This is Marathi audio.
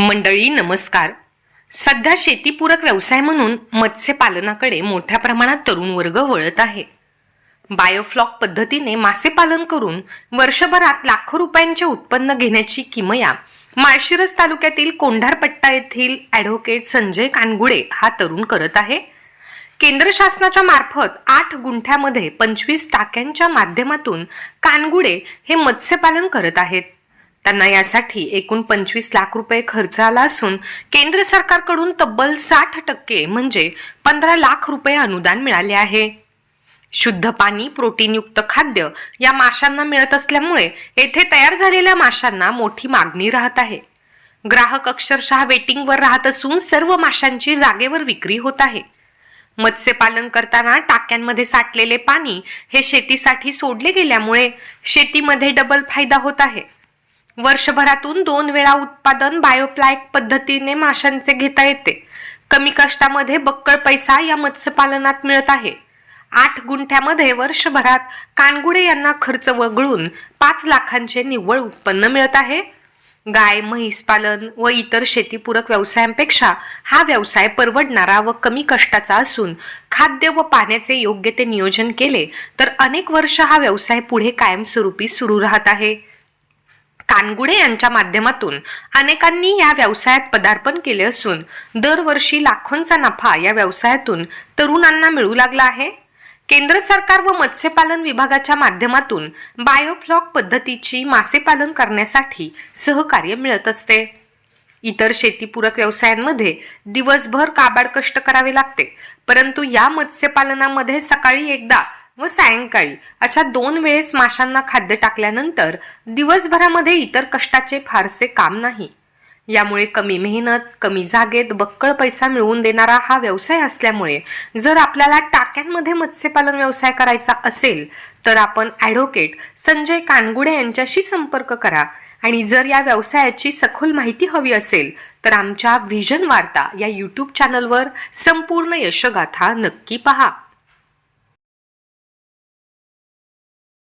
मंडळी नमस्कार. सध्या शेतीपूरक व्यवसाय म्हणून मत्स्यपालनाकडे मोठ्या प्रमाणात तरुण वर्ग वळत आहे. बायोफ्लॉक पद्धतीने मासेपालन करून वर्षभरात लाखो रुपयांचे उत्पन्न घेण्याची किमया माळशिरस तालुक्यातील कोंढारपट्टा येथील ॲडव्होकेट संजय कानगुडे हा तरुण करत आहे. केंद्र शासनाच्या मार्फत आठ गुंठ्यामध्ये पंचवीस टाक्यांच्या माध्यमातून कानगुडे हे मत्स्यपालन करत आहेत. त्यांना यासाठी एकूण पंचवीस लाख रुपये खर्च आला असून केंद्र सरकारकडून तब्बल साठ टक्के म्हणजे पंधरा लाख रुपये अनुदान मिळाले आहे. शुद्ध पाणी प्रोटीनयुक्त खाद्य या माशांना मिळत असल्यामुळे येथे तयार झालेल्या माशांना मोठी मागणी राहत आहे. ग्राहक अक्षरशः वेटिंगवर राहत असून सर्व माशांची जागेवर विक्री होत आहे. मत्स्यपालन करताना टाक्यांमध्ये साठलेले पाणी हे शेतीसाठी सोडले गेल्यामुळे शेतीमध्ये डबल फायदा होत आहे. वर्षभरातून दोन वेळा उत्पादन बायोप्लॅक पद्धतीने माशांचे घेता येते. कमी कष्टामध्ये बक्कळ पैसा या मत्स्यपालनात मिळत आहे. आठ गुंठ्यामध्ये वर्षभरात कानगुडे यांना खर्च वगळून पाच लाखांचे निव्वळ उत्पन्न मिळत आहे. गाय म्हैस पालन व इतर शेतीपूरक व्यवसायांपेक्षा हा व्यवसाय परवडणारा व कमी कष्टाचा असून खाद्य व पाण्याचे योग्य ते नियोजन केले तर अनेक वर्ष हा व्यवसाय पुढे कायमस्वरूपी सुरू राहत आहे. कानगुडे यांच्या माध्यमातून अनेकांनी या व्यवसायात पदार्पण केले असून दरवर्षी लाखोंचा नफा या व्यवसायातून तरुणांना मिळू लागला आहे. केंद्र सरकार व मत्स्यपालन विभागाच्या माध्यमातून बायोफ्लॉक पद्धतीची मासेपालन करण्यासाठी सहकार्य मिळत असते. इतर शेतीपूरक व्यवसायांमध्ये दिवसभर काबाड कष्ट करावे लागते परंतु या मत्स्यपालनामध्ये सकाळी एकदा व सायंकाळी अशा दोन वेळेस माशांना खाद्य टाकल्यानंतर दिवसभरामध्ये इतर कष्टाचे फारसे काम नाही. यामुळे कमी मेहनत कमी जागेत बक्कळ पैसा मिळवून देणारा हा व्यवसाय असल्यामुळे जर आपल्याला टाक्यांमध्ये मत्स्यपालन व्यवसाय करायचा असेल तर आपण ॲडव्होकेट संजय कानगुडे यांच्याशी संपर्क करा. आणि जर या व्यवसायाची सखोल माहिती हवी असेल तर आमच्या व्हिजन वार्ता या यूट्यूब चॅनलवर संपूर्ण यशगाथा नक्की पहा.